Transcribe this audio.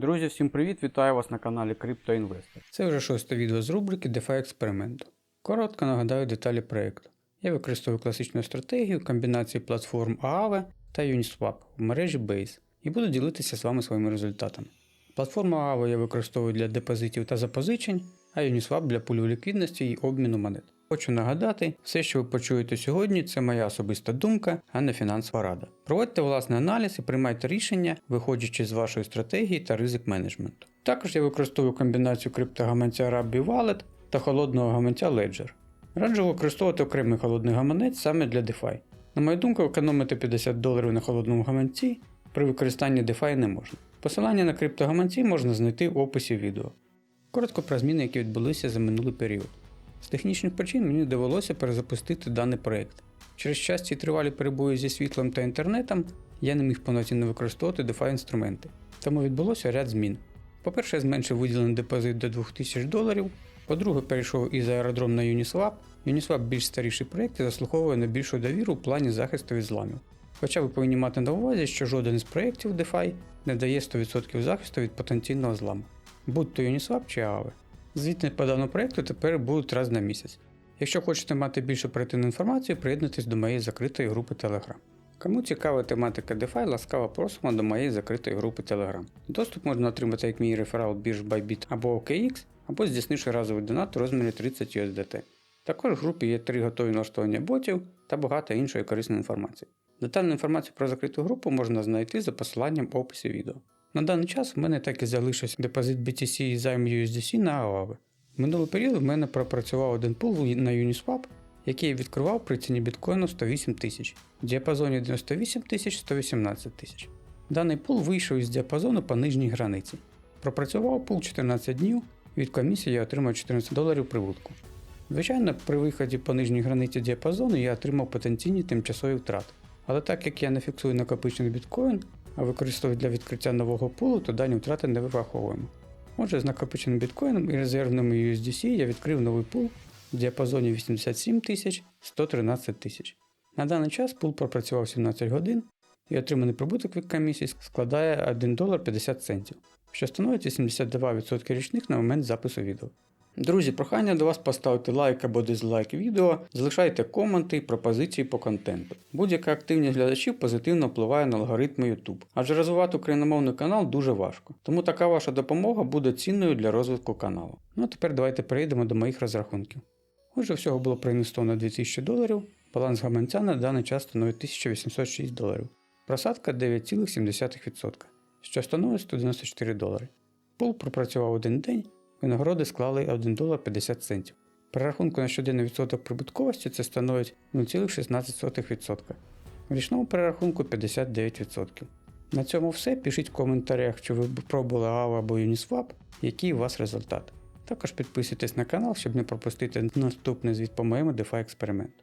Друзі, всім привіт! Вітаю вас на каналі CryptoInvestor. Це вже шосте відео з рубрики DeFi експерименту. Коротко нагадаю деталі проєкту. Я використовую класичну стратегію комбінації платформ Aave та Uniswap в мережі Base і буду ділитися з вами своїми результатами. Платформу Aave я використовую для депозитів та запозичень, а Uniswap для пулю ліквідності і обміну монет. Хочу нагадати, все, що ви почуєте сьогодні, це моя особиста думка, а не фінансова рада. Проводьте власний аналіз і приймайте рішення, виходячи з вашої стратегії та ризик менеджменту. Також я використовую комбінацію криптогаманця Rabbi Wallet та холодного гаманця Ledger. Раджу використовувати окремий холодний гаманець саме для DeFi. На мою думку, економити 50 доларів на холодному гаманці при використанні DeFi не можна. Посилання на криптогаманці можна знайти в описі відео. Коротко про зміни, які відбулися за минулий період. З технічних причин мені довелося перезапустити даний проект. Через часті тривалі перебої зі світлом та інтернетом я не міг повноцінно використовувати DeFi інструменти, тому відбулося ряд змін. По-перше, я зменшив виділений депозит до 2000 доларів. По-друге, перейшов із аеродром на Uniswap. Uniswap більш старіший проєкт і заслуговує на більшу довіру в плані захисту від зламів. Хоча ви повинні мати на увазі, що жоден із проєктів DeFi не дає 100% захисту від потенційного зламу, будь то Uniswap чи Aave. Звіти по даному проєкту тепер будуть раз на місяць. Якщо хочете мати більш оперативну інформацію, приєднуйтесь до моєї закритої групи Telegram. Кому цікава тематика DeFi, ласкаво просимо до моєї закритої групи Telegram. Доступ можна отримати як мій реферал бірж Bybit або OKX, або здійснивши разовий донат у розмірі 30 USDT. Також в групі є три готові налаштування ботів та багато іншої корисної інформації. Детальну інформацію про закриту групу можна знайти за посиланням в описі відео. На даний час в мене так і залишився депозит BTC і займ USDC на. В минулий період в мене пропрацював один пул на Uniswap, який я відкривав при ціні біткоїну 108 тисяч, в діапазоні 98 тисяч 118 тисяч. Даний пул вийшов із діапазону по нижній границі. Пропрацював пул 14 днів, від комісії я отримав 14 доларів прибутку. Звичайно, при виході по нижній границі діапазону я отримав потенційні тимчасові втрати. Але так як я не фіксую накопичений біткоін, а використовую для відкриття нового пулу, то дані втрати не вираховуємо. Отже, з накопиченим біткоїном і резервними USDC я відкрив новий пул в діапазоні 87 тисяч 113 тисяч. На даний час пул пропрацював 17 годин і отриманий прибуток від комісії складає 1 долар 50 центів, що становить 82% річних на момент запису відео. Друзі, прохання до вас поставити лайк або дизлайк відео, залишайте коменти і пропозиції по контенту. Будь-яка активність глядачів позитивно впливає на алгоритми YouTube, адже розвивати україномовний канал дуже важко. Тому така ваша допомога буде цінною для розвитку каналу. Ну а тепер давайте перейдемо до моїх розрахунків. Отже, всього було проінвестовано 2000 доларів, баланс гаманця на даний час становить 1806 доларів, просадка 9,7%, що становить 194 долари. Пул пропрацював один день. Винагороди склали 1 долар 50 центів. При рахунку на щоденний відсоток прибутковості це становить 0,16%. В річному перерахунку 59%. На цьому все. Пишіть в коментарях, чи ви пробували AVA або Uniswap, який у вас результат. Також підписуйтесь на канал, щоб не пропустити наступний звіт по моєму DeFi експерименту.